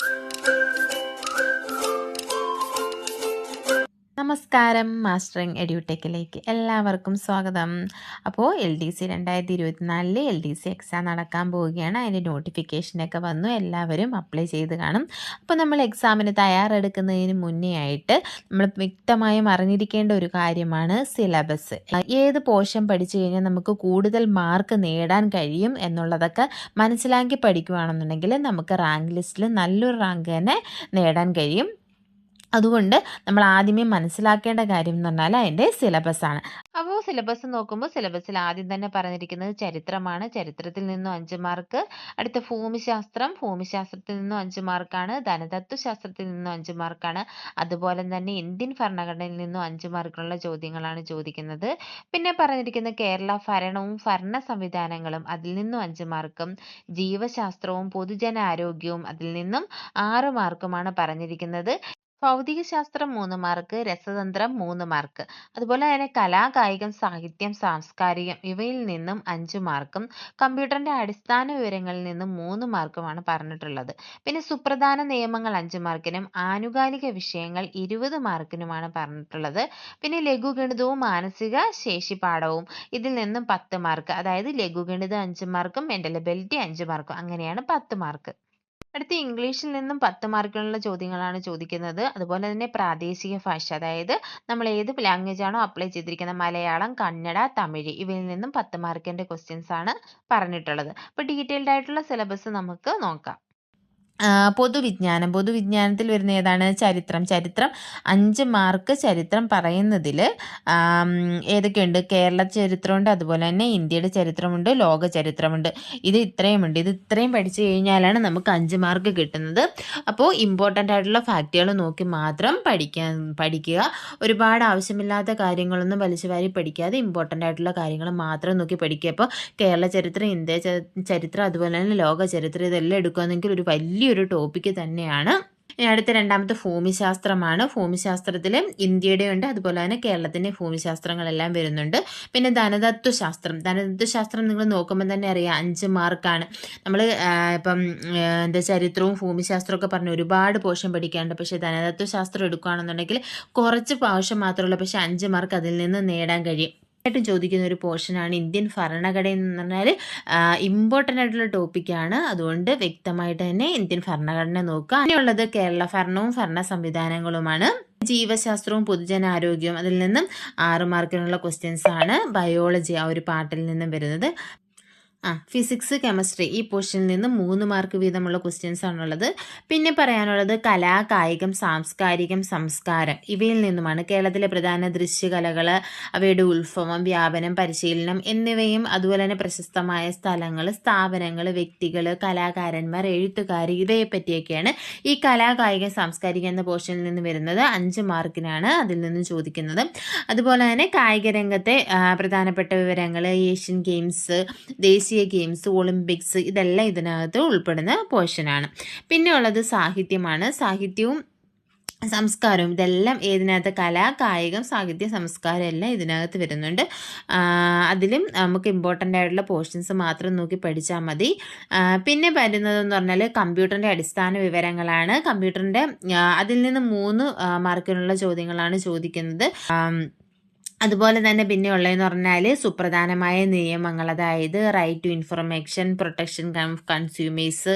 you നമസ്കാരം mastering എഡ്യൂടെക്കിലേക്ക് എല്ലാവർക്കും സ്വാഗതം. അപ്പോൾ എൽ ഡി സി രണ്ടായിരത്തി ഇരുപത്തിനാലിൽ എൽ ഡി സി എക്സാം നടക്കാൻ പോവുകയാണ്. അതിന്റെ നോട്ടിഫിക്കേഷനൊക്കെ വന്നു. എല്ലാവരും അപ്ലൈ ചെയ്ത് കാണും. അപ്പോൾ നമ്മൾ എക്സാമിന് തയ്യാറെടുക്കുന്നതിന് മുന്നേ ആയിട്ട് നമ്മൾ വ്യക്തമായും അറിഞ്ഞിരിക്കേണ്ട ഒരു കാര്യമാണ് സിലബസ് ഏത് പോഷൻ പഠിച്ചു കഴിഞ്ഞാൽ നമുക്ക് കൂടുതൽ മാർക്ക് നേടാൻ കഴിയും എന്നുള്ളതൊക്കെ മനസ്സിലാക്കി പഠിക്കുകയാണെന്നുണ്ടെങ്കിൽ നമുക്ക് റാങ്ക് ലിസ്റ്റിൽ നല്ലൊരു റാങ്ക് തന്നെ നേടാൻ കഴിയും. അതുകൊണ്ട് നമ്മൾ ആദ്യമേ മനസ്സിലാക്കേണ്ട കാര്യം എന്ന് പറഞ്ഞാൽ അതിന്റെ സിലബസാണ് അപ്പോൾ സിലബസ് നോക്കുമ്പോൾ സിലബസിൽ ആദ്യം തന്നെ പറഞ്ഞിരിക്കുന്നത് ചരിത്രമാണ്. ചരിത്രത്തിൽ നിന്നും അഞ്ച് മാർക്ക് അടുത്ത ഭൂമിശാസ്ത്രം ഭൂമിശാസ്ത്രത്തിൽ നിന്നും അഞ്ച് മാർക്കാണ് ധനതത്വശാസ്ത്രത്തിൽ നിന്നും അഞ്ച് മാർക്കാണ് അതുപോലെ തന്നെ ഇന്ത്യൻ ഭരണഘടനയിൽ നിന്നും അഞ്ച് മാർക്കുള്ള ചോദ്യങ്ങളാണ് ചോദിക്കുന്നത്. പിന്നെ പറഞ്ഞിരിക്കുന്ന കേരള ഭരണവും ഭരണ സംവിധാനങ്ങളും അതിൽ നിന്നും അഞ്ച് മാർക്കും ജീവശാസ്ത്രവും പൊതുജനാരോഗ്യവും അതിൽ നിന്നും ആറ് മാർക്കുമാണ് പറഞ്ഞിരിക്കുന്നത്. ഭൗതികശാസ്ത്രം മൂന്ന് മാർക്ക് രസതന്ത്രം മൂന്ന് മാർക്ക്. അതുപോലെ തന്നെ കലാ സാഹിത്യം സാംസ്കാരികം ഇവയിൽ നിന്നും അഞ്ച് മാർക്കും കമ്പ്യൂട്ടറിന്റെ അടിസ്ഥാന വിവരങ്ങളിൽ നിന്നും മൂന്ന് മാർക്കുമാണ് പറഞ്ഞിട്ടുള്ളത്. പിന്നെ സുപ്രധാന നിയമങ്ങൾ അഞ്ച് മാർക്കിനും ആനുകാലിക വിഷയങ്ങൾ ഇരുപത് മാർക്കിനുമാണ് പറഞ്ഞിട്ടുള്ളത്. പിന്നെ ലഘുഗണിതവും മാനസിക ശേഷി പാഠവും ഇതിൽ നിന്നും പത്ത് മാർക്ക്. അതായത് ലഘുഗണിതം അഞ്ച് മാർക്കും മെന്റലബിലിറ്റി അഞ്ച് മാർക്കും. അങ്ങനെയാണ് പത്ത് മാർക്ക്. അടുത്ത ഇംഗ്ലീഷിൽ നിന്നും പത്ത് മാർക്കിനുള്ള ചോദ്യങ്ങളാണ് ചോദിക്കുന്നത്. അതുപോലെ തന്നെ പ്രാദേശിക ഭാഷ അതായത് നമ്മൾ ഏത് ലാംഗ്വേജ് ആണോ അപ്ലൈ ചെയ്തിരിക്കുന്നത്? മലയാളം കന്നഡ തമിഴ് ഇവയിൽ നിന്നും പത്ത് മാർക്കിന്റെ ക്വസ്റ്റ്യൻസ് ആണ് പറഞ്ഞിട്ടുള്ളത്. അപ്പോൾ ഡീറ്റെയിൽഡ് ആയിട്ടുള്ള സിലബസ് നമുക്ക് നോക്കാം. പൊതുവിജ്ഞാനം. പൊതുവിജ്ഞാനത്തിൽ വരുന്ന ഏതാണ്? ചരിത്രം. ചരിത്രം അഞ്ച് മാർക്ക് ചരിത്രം പറയുന്നതിൽ ഏതൊക്കെയുണ്ട്? കേരള ചരിത്രമുണ്ട് അതുപോലെ തന്നെ ഇന്ത്യയുടെ ചരിത്രമുണ്ട് ലോക ചരിത്രമുണ്ട്. ഇത് ഇത്രയുമുണ്ട്. ഇത് ഇത്രയും പഠിച്ചു കഴിഞ്ഞാലാണ് നമുക്ക് അഞ്ച് മാർക്ക് കിട്ടുന്നത്. അപ്പോൾ ഇമ്പോർട്ടന്റ് ആയിട്ടുള്ള ഫാക്റ്റുകൾ നോക്കി മാത്രം പഠിക്കാൻ പഠിക്കുക. ഒരുപാട് ആവശ്യമില്ലാത്ത കാര്യങ്ങളൊന്നും വലിച്ചുവാരി പഠിക്കാതെ ഇമ്പോർട്ടന്റ് ആയിട്ടുള്ള കാര്യങ്ങൾ മാത്രം നോക്കി പഠിക്കുക. അപ്പോൾ കേരള ചരിത്രം ഇന്ത്യ ചരിത്രം അതുപോലെ തന്നെ ലോക ചരിത്രം ഇതെല്ലാം എടുക്കുകയാണെങ്കിൽ ഒരു വലിയ വലിയൊരു ടോപ്പിക്ക് തന്നെയാണ്. അടുത്ത രണ്ടാമത്തെ ഭൂമിശാസ്ത്രമാണ്. ഭൂമിശാസ്ത്രത്തിൽ ഇന്ത്യയുടെ ഉണ്ട് അതുപോലെ തന്നെ കേരളത്തിന്റെ ഭൂമിശാസ്ത്രങ്ങളെല്ലാം വരുന്നുണ്ട്. പിന്നെ ധനതത്വശാസ്ത്രം. ധനതത്വശാസ്ത്രം നിങ്ങൾ നോക്കുമ്പോൾ തന്നെ അറിയാം അഞ്ച് മാർക്കാണ്. നമ്മൾ ഇപ്പം എന്താ ചരിത്രവും ഭൂമിശാസ്ത്രമൊക്കെ പറഞ്ഞ് ഒരുപാട് പോഷൻ പഠിക്കാനുണ്ട്. പക്ഷേ ധനതത്വശാസ്ത്രം എടുക്കുകയാണെന്നുണ്ടെങ്കിൽ കുറച്ച് പോഷൻ മാത്രമേ പക്ഷേ അഞ്ച് മാർക്ക് അതിൽ നിന്ന് നേടാൻ കഴിയും. ആയിട്ടും ചോദിക്കുന്ന ഒരു പോർഷനാണ് ഇന്ത്യൻ ഭരണഘടന എന്ന് പറഞ്ഞാൽ ഇമ്പോർട്ടന്റ് ആയിട്ടുള്ള ടോപ്പിക്കാണ് അതുകൊണ്ട് വ്യക്തമായിട്ട് തന്നെ ഇന്ത്യൻ ഭരണഘടന നോക്കുക. അങ്ങനെയുള്ളത് കേരള ഭരണവും ഭരണ സംവിധാനങ്ങളുമാണ്. ജീവശാസ്ത്രവും പൊതുജനാരോഗ്യവും അതിൽ നിന്നും ആറ് മാർക്കിനുള്ള ക്വസ്റ്റ്യൻസ് ആണ്. ബയോളജി ആ ഒരു പാട്ടിൽ നിന്നും വരുന്നത്. ആ ഫിസിക്സ് കെമിസ്ട്രി ഈ പോർഷനിൽ നിന്ന് മൂന്ന് മാർക്ക് വീതമുള്ള ക്വസ്റ്റ്യൻസ് ആണുള്ളത്. പിന്നെ പറയാനുള്ളത് കലാ കായികം സാംസ്കാരികം സംസ്കാരം. ഇവയിൽ നിന്നുമാണ് കേരളത്തിലെ പ്രധാന ദൃശ്യകലകൾ അവയുടെ ഉത്ഭവം വ്യാപനം പരിശീലനം എന്നിവയും അതുപോലെ തന്നെ പ്രശസ്തമായ സ്ഥലങ്ങൾ സ്ഥാപനങ്ങൾ വ്യക്തികൾ കലാകാരന്മാർ എഴുത്തുകാർ ഇവയെ പറ്റിയൊക്കെയാണ് ഈ കലാ കായികം സാംസ്കാരികം എന്ന പോർഷനിൽ നിന്ന് വരുന്നത്. അഞ്ച് മാർക്കിനാണ് അതിൽ നിന്ന് ചോദിക്കുന്നത്. അതുപോലെ തന്നെ കായിക രംഗത്തെ പ്രധാനപ്പെട്ട വിവരങ്ങൾ ഏഷ്യൻ ഗെയിംസ് ദേശീയ ദേശീയ ഗെയിംസ് ഒളിമ്പിക്സ് ഇതെല്ലാം ഇതിനകത്ത് ഉൾപ്പെടുന്ന പോർഷനാണ് പിന്നെ ഉള്ളത് സാഹിത്യമാണ്. സാഹിത്യവും സംസ്കാരവും ഇതെല്ലാം ഏതിനകത്ത്? കല കായികം സാഹിത്യ സംസ്കാരം എല്ലാം ഇതിനകത്ത് വരുന്നുണ്ട്. അതിലും നമുക്ക് ഇമ്പോർട്ടന്റ് ആയിട്ടുള്ള പോർഷൻസ് മാത്രം നോക്കി പഠിച്ചാൽ മതി. പിന്നെ വരുന്നതെന്ന് പറഞ്ഞാൽ കമ്പ്യൂട്ടറിന്റെ അടിസ്ഥാന വിവരങ്ങളാണ്. കമ്പ്യൂട്ടറിന്റെ അതിൽ നിന്ന് മൂന്ന് മാർക്കിനുള്ള ചോദ്യങ്ങളാണ് ചോദിക്കുന്നത്. അതുപോലെ തന്നെ പിന്നെ ഉള്ളതെന്ന് പറഞ്ഞാൽ സുപ്രധാനമായ നിയമങ്ങൾ അതായത് right to information protection of consumers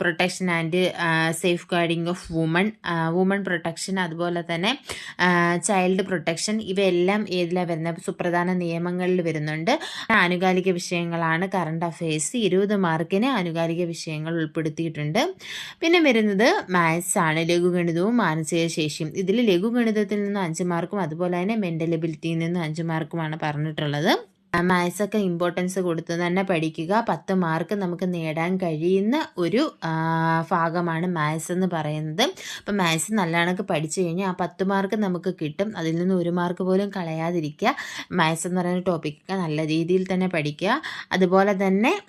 protection and safeguarding of woman woman protection അതുപോലെ തന്നെ ചൈൽഡ് പ്രൊട്ടക്ഷൻ ഇവയെല്ലാം ഏതിലാണ് വരുന്നത്? സുപ്രധാന നിയമങ്ങളിൽ വരുന്നുണ്ട്. ആനുകാലിക വിഷയങ്ങളാണ് കറണ്ട് അഫയേഴ്സ് ഇരുപത് മാർക്കിന് ആനുകാലിക വിഷയങ്ങൾ ഉൾപ്പെടുത്തിയിട്ടുണ്ട്. പിന്നെ വരുന്നത് മാത്സ് ആണ് ലഘുഗണിതവും മാനസിക ശേഷിയും. ഇതിൽ ലഘുഗണിതത്തിൽ നിന്ന് അഞ്ച് മാർക്കും അതുപോലെ തന്നെ മെന്റൽ എബിലിറ്റിയിൽ നിന്ന് അഞ്ച് മാർക്കുമാണ് പറഞ്ഞിട്ടുള്ളത്. മാത്സൊക്കെ ഇമ്പോർട്ടൻസ് കൊടുത്ത് തന്നെ പഠിക്കുക. പത്ത് മാർക്ക് നമുക്ക് നേടാൻ കഴിയുന്ന ഒരു ഭാഗമാണ് മാത്സ് എന്ന് പറയുന്നത്. അപ്പം മാത്സ് നല്ലവണ്ണം പഠിച്ചു കഴിഞ്ഞാൽ ആ പത്ത് മാർക്ക് നമുക്ക് കിട്ടും. അതിൽ നിന്ന് ഒരു മാർക്ക് പോലും കളയാതിരിക്കുക. മാത്സ് എന്ന് പറയുന്ന ടോപ്പിക്കൊക്കെ നല്ല രീതിയിൽ തന്നെ പഠിക്കുക. അതുപോലെ തന്നെ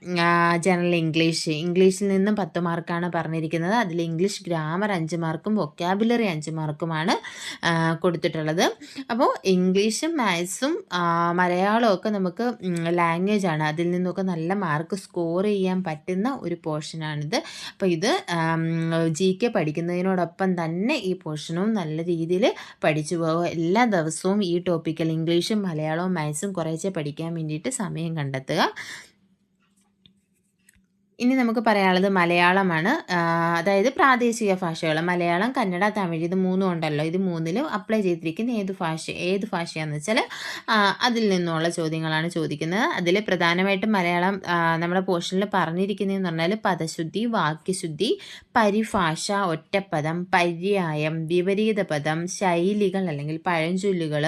ജനറൽ ഇംഗ്ലീഷ് ഇംഗ്ലീഷിൽ നിന്നും പത്ത് മാർക്കാണ് പറഞ്ഞിരിക്കുന്നത്. അതിൽ ഇംഗ്ലീഷ് ഗ്രാമർ അഞ്ച് മാർക്കും വൊക്കാബുലറി അഞ്ച് മാർക്കുമാണ് കൊടുത്തിട്ടുള്ളത്. അപ്പോൾ ഇംഗ്ലീഷും മാത്സും മലയാളവും ഒക്കെ നമുക്ക് നമുക്ക് ലാംഗ്വേജ് ആണ്. അതിൽ നിന്നൊക്കെ നല്ല മാർക്ക് സ്കോർ ചെയ്യാൻ പറ്റുന്ന ഒരു പോർഷനാണിത് അപ്പോൾ ഇത് ജി കെ പഠിക്കുന്നതിനോടൊപ്പം തന്നെ ഈ പോർഷനും നല്ല രീതിയിൽ പഠിച്ചു പോകുക എല്ലാ ദിവസവും ഈ ടോപ്പിക്കൽ ഇംഗ്ലീഷും മലയാളവും മാത്സും കുറേശ്ശെ പഠിക്കാൻ വേണ്ടിയിട്ട് സമയം കണ്ടെത്തുക. ഇനി നമുക്ക് പറയാനുള്ളത് മലയാളമാണ്. അതായത് പ്രാദേശിക ഭാഷകൾ. മലയാളം കന്നഡ തമിഴ് ഇത് മൂന്നും ഉണ്ടല്ലോ. ഇത് മൂന്നിലും അപ്ലൈ ചെയ്തിരിക്കുന്ന ഏത് ഭാഷ ഏത് ഭാഷയാണെന്ന് വെച്ചാൽ അതിൽ നിന്നുള്ള ചോദ്യങ്ങളാണ് ചോദിക്കുന്നത്. അതിൽ പ്രധാനമായിട്ടും മലയാളം നമ്മുടെ പോർഷനിൽ പറഞ്ഞിരിക്കുന്നതെന്ന് പറഞ്ഞാൽ പദശുദ്ധി വാക്യശുദ്ധി പരിഭാഷ ഒറ്റപ്പദം പര്യായം വിപരീത പദം ശൈലികൾ അല്ലെങ്കിൽ പഴഞ്ചൊല്ലുകൾ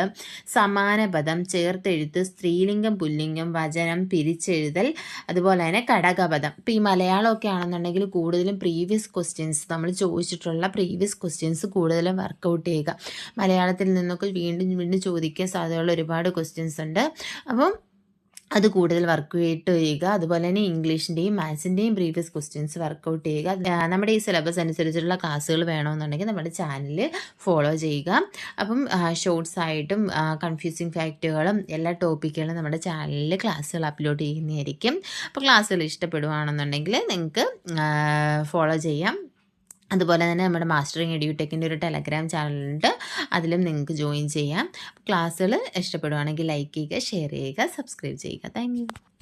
സമാനപദം ചേർത്തെഴുത്ത് സ്ത്രീലിംഗം പുല്ലിംഗം വചനം പിരിച്ചെഴുതൽ അതുപോലെ തന്നെ ഘടകപദം. ഇപ്പം ഈ മലയാളമൊക്കെ ആണെന്നുണ്ടെങ്കിൽ കൂടുതലും പ്രീവിയസ് ക്വസ്റ്റ്യൻസ് നമ്മൾ ചോദിച്ചിട്ടുള്ള പ്രീവിയസ് ക്വസ്റ്റ്യൻസ് കൂടുതലും വർക്കൗട്ട് ചെയ്യുക. മലയാളത്തിൽ നിന്നൊക്കെ വീണ്ടും വീണ്ടും ചോദിക്കാൻ സാധ്യതയുള്ള ഒരുപാട് ക്വസ്റ്റ്യൻസ് ഉണ്ട്. അപ്പം അത് കൂടുതൽ വർക്ക് ചെയ്യുക. അതുപോലെ തന്നെ ഇംഗ്ലീഷിന്റെയും മാത്സിന്റെയും പ്രീവിയസ് ക്വസ്റ്റ്യൻസ് വർക്കൗട്ട് ചെയ്യുക. നമ്മുടെ ഈ സിലബസ് അനുസരിച്ചുള്ള ക്ലാസ്സുകൾ വേണമെന്നുണ്ടെങ്കിൽ നമ്മുടെ ചാനൽ ഫോളോ ചെയ്യുക. അപ്പം ഷോർട്സ് ആയിട്ടും കൺഫ്യൂസിങ് ഫാക്റ്റുകളും എല്ലാ ടോപ്പിക്കുകളും നമ്മുടെ ചാനലിൽ ക്ലാസ്സുകൾ അപ്ലോഡ് ചെയ്യുന്നതായിരിക്കും. അപ്പോൾ ക്ലാസ്സുകൾ ഇഷ്ടപ്പെടുകയാണെന്നുണ്ടെങ്കിൽ നിങ്ങൾക്ക് ഫോളോ ചെയ്യാം. അതുപോലെ തന്നെ നമ്മുടെ മാസ്റ്ററിങ് എഡ്യൂടെക്കിന്റെ ഒരു ടെലഗ്രാം ചാനലുണ്ട് അതിലും നിങ്ങൾക്ക് ജോയിൻ ചെയ്യാം. ക്ലാസ്സുകൾ ഇഷ്ടപ്പെടുവാണെങ്കിൽ ലൈക്ക് ചെയ്യുക ഷെയർ ചെയ്യുക സബ്സ്ക്രൈബ് ചെയ്യുക. താങ്ക്